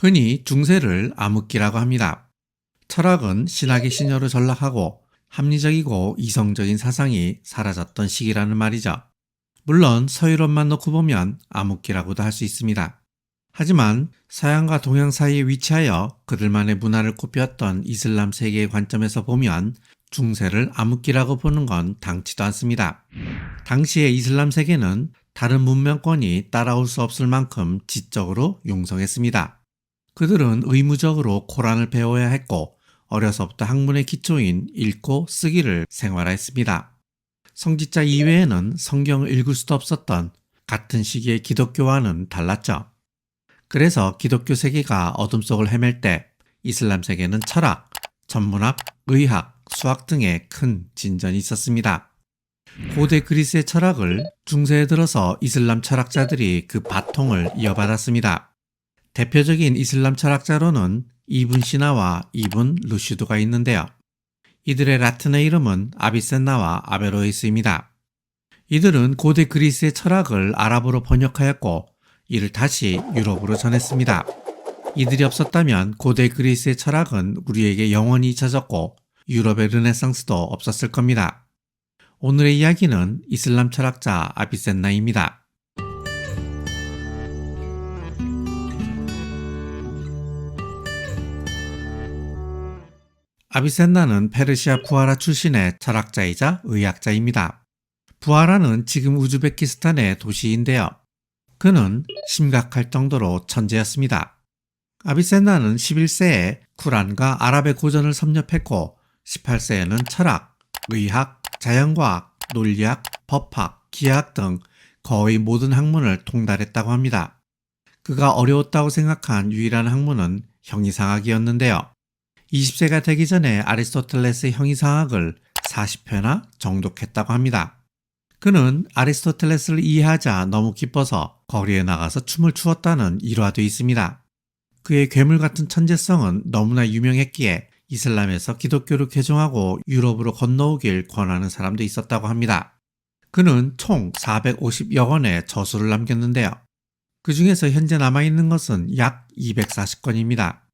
흔히 중세를 암흑기라고 합니다. 철학은 신학의 신여로 전락하고 합리적이고 이성적인 사상이 사라졌던 시기라는 말이죠. 물론 서유럽만 놓고 보면 암흑기라고도 할 수 있습니다. 하지만 서양과 동양 사이에 위치하여 그들만의 문화를 꽃피웠던 이슬람 세계의 관점에서 보면 중세를 암흑기라고 보는 건 당치도 않습니다. 당시의 이슬람 세계는 다른 문명권이 따라올 수 없을 만큼 지적으로 융성했습니다. 그들은 의무적으로 코란을 배워야 했고 어려서부터 학문의 기초인 읽고 쓰기를 생활화했습니다. 성직자 이외에는 성경을 읽을 수도 없었던 같은 시기의 기독교와는 달랐죠. 그래서 기독교 세계가 어둠 속을 헤맬 때 이슬람 세계는 철학, 전문학, 의학, 수학 등의 큰 진전이 있었습니다. 고대 그리스의 철학을 중세에 들어서 이슬람 철학자들이 그 바통을 이어받았습니다. 대표적인 이슬람 철학자로는 이분 시나와 이분 루슈드가 있는데요. 이들의 라틴어 이름은 아비센나와 아베로이스입니다. 이들은 고대 그리스의 철학을 아랍어로 번역하였고 이를 다시 유럽으로 전했습니다. 이들이 없었다면 고대 그리스의 철학은 우리에게 영원히 잊혀졌고 유럽의 르네상스도 없었을 겁니다. 오늘의 이야기는 이슬람 철학자 아비센나입니다. 아비센나는 페르시아 부하라 출신의 철학자이자 의학자입니다. 부하라는 지금 우즈베키스탄의 도시인데요. 그는 심각할 정도로 천재였습니다. 아비센나는 11세에 쿠란과 아랍의 고전을 섭렵했고 18세에는 철학, 의학, 자연과학, 논리학, 법학, 기하학 등 거의 모든 학문을 통달했다고 합니다. 그가 어려웠다고 생각한 유일한 학문은 형이상학이었는데요. 20세가 되기 전에 아리스토텔레스의 형이상학을 40회나 정독했다고 합니다. 그는 아리스토텔레스를 이해하자 너무 기뻐서 거리에 나가서 춤을 추었다는 일화도 있습니다. 그의 괴물 같은 천재성은 너무나 유명했기에 이슬람에서 기독교를 개종하고 유럽으로 건너오길 권하는 사람도 있었다고 합니다. 그는 총 450여 권의 저수를 남겼는데요. 그 중에서 현재 남아있는 것은 약 240권입니다.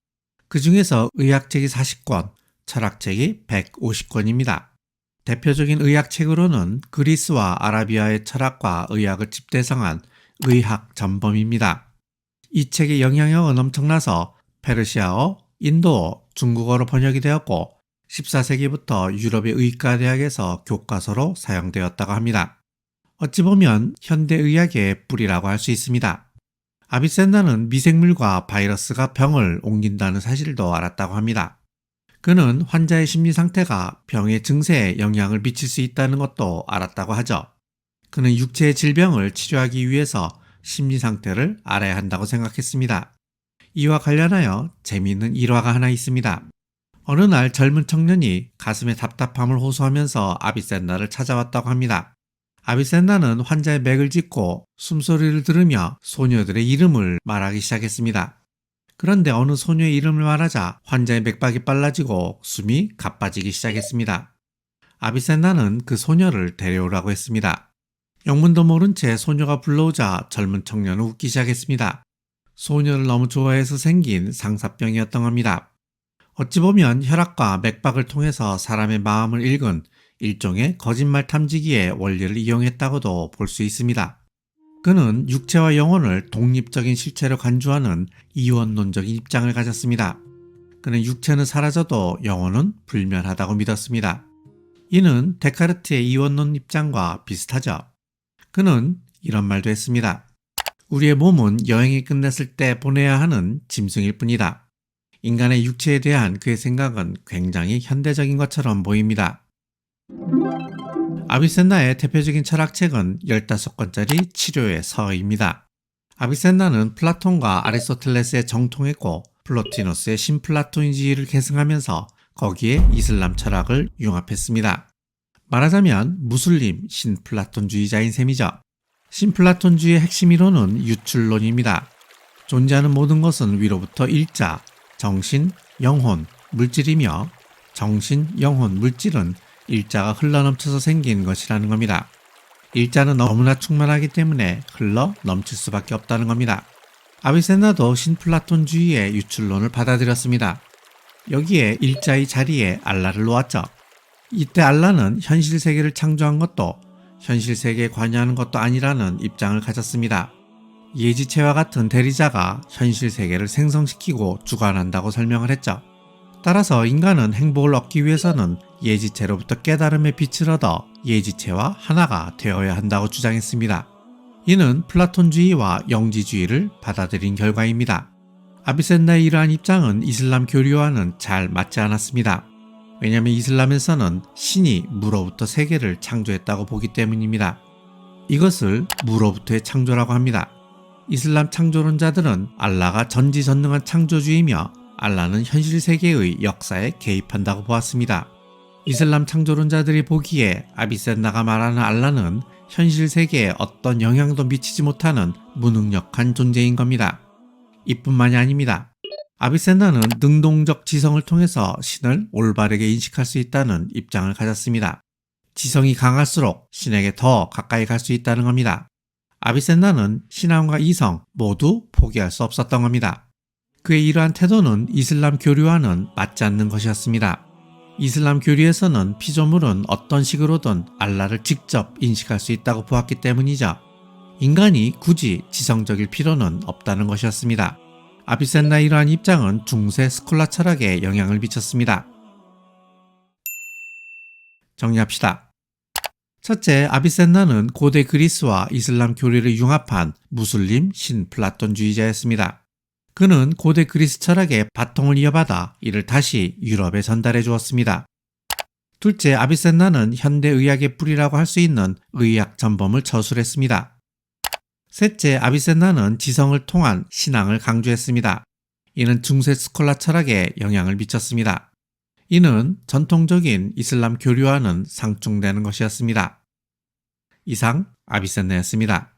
그 중에서 의학책이 40권, 철학책이 150권입니다. 대표적인 의학책으로는 그리스와 아라비아의 철학과 의학을 집대성한 의학 전범입니다. 이 책의 영향력은 엄청나서 페르시아어, 인도어, 중국어로 번역이 되었고 14세기부터 유럽의 의과대학에서 교과서로 사용되었다고 합니다. 어찌 보면 현대의학의 뿌리라고 할 수 있습니다. 아비센나는 미생물과 바이러스가 병을 옮긴다는 사실도 알았다고 합니다. 그는 환자의 심리 상태가 병의 증세에 영향을 미칠 수 있다는 것도 알았다고 하죠. 그는 육체의 질병을 치료하기 위해서 심리 상태를 알아야 한다고 생각했습니다. 이와 관련하여 재미있는 일화가 하나 있습니다. 어느 날 젊은 청년이 가슴에 답답함을 호소하면서 아비센나를 찾아왔다고 합니다. 아비센나는 환자의 맥을 짚고 숨소리를 들으며 소녀들의 이름을 말하기 시작했습니다. 그런데 어느 소녀의 이름을 말하자 환자의 맥박이 빨라지고 숨이 가빠지기 시작했습니다. 아비센나는 그 소녀를 데려오라고 했습니다. 영문도 모른 채 소녀가 불러오자 젊은 청년은 웃기 시작했습니다. 소녀를 너무 좋아해서 생긴 상사병이었던 겁니다. 어찌 보면 혈압과 맥박을 통해서 사람의 마음을 읽은 일종의 거짓말 탐지기의 원리를 이용했다고도 볼 수 있습니다. 그는 육체와 영혼을 독립적인 실체로 간주하는 이원론적인 입장을 가졌습니다. 그는 육체는 사라져도 영혼은 불멸하다고 믿었습니다. 이는 데카르트의 이원론 입장과 비슷하죠. 그는 이런 말도 했습니다. 우리의 몸은 여행이 끝났을 때 보내야 하는 짐승일 뿐이다. 인간의 육체에 대한 그의 생각은 굉장히 현대적인 것처럼 보입니다. 아비센나의 대표적인 철학책은 15권짜리 치료의 서입니다. 아비센나는 플라톤과 아리스토텔레스의 정통했고 플로티노스의 신플라토니지를 계승하면서 거기에 이슬람 철학을 융합했습니다. 말하자면 무슬림 신플라톤주의자인 셈이죠. 신플라톤주의의 핵심 이론은 유출론입니다. 존재하는 모든 것은 위로부터 일자, 정신, 영혼, 물질이며 정신, 영혼, 물질은 일자가 흘러넘쳐서 생긴 것이라는 겁니다. 일자는 너무나 충만하기 때문에 흘러 넘칠 수밖에 없다는 겁니다. 아비센나도 신플라톤주의의 유출론을 받아들였습니다. 여기에 일자의 자리에 알라를 놓았죠. 이때 알라는 현실 세계를 창조한 것도 현실 세계에 관여하는 것도 아니라는 입장을 가졌습니다. 예지체와 같은 대리자가 현실 세계를 생성시키고 주관한다고 설명을 했죠. 따라서 인간은 행복을 얻기 위해서는 예지체로부터 깨달음의 빛을 얻어 예지체와 하나가 되어야 한다고 주장했습니다. 이는 플라톤주의와 영지주의를 받아들인 결과입니다. 아비센나의 이러한 입장은 이슬람 교리와는 잘 맞지 않았습니다. 왜냐하면 이슬람에서는 신이 무로부터 세계를 창조했다고 보기 때문입니다. 이것을 무로부터의 창조라고 합니다. 이슬람 창조론자들은 알라가 전지전능한 창조주이며 알라는 현실 세계의 역사에 개입한다고 보았습니다. 이슬람 창조론자들이 보기에 아비센나가 말하는 알라는 현실 세계에 어떤 영향도 미치지 못하는 무능력한 존재인 겁니다. 이뿐만이 아닙니다. 아비센나는 능동적 지성을 통해서 신을 올바르게 인식할 수 있다는 입장을 가졌습니다. 지성이 강할수록 신에게 더 가까이 갈 수 있다는 겁니다. 아비센나는 신앙과 이성 모두 포기할 수 없었던 겁니다. 그의 이러한 태도는 이슬람 교류와는 맞지 않는 것이었습니다. 이슬람 교리에서는 피조물은 어떤 식으로든 알라를 직접 인식할 수 있다고 보았기 때문이죠. 인간이 굳이 지성적일 필요는 없다는 것이었습니다. 아비센나 이러한 입장은 중세 스콜라 철학에 영향을 미쳤습니다. 정리합시다. 첫째, 아비센나는 고대 그리스와 이슬람 교리를 융합한 무슬림 신플라톤주의자였습니다. 그는 고대 그리스 철학의 바통을 이어받아 이를 다시 유럽에 전달해 주었습니다. 둘째, 아비센나는 현대 의학의 뿌리라고 할 수 있는 의학 전범을 저술했습니다. 셋째, 아비센나는 지성을 통한 신앙을 강조했습니다. 이는 중세 스콜라 철학에 영향을 미쳤습니다. 이는 전통적인 이슬람 교류와는 상충되는 것이었습니다. 이상 아비센나였습니다.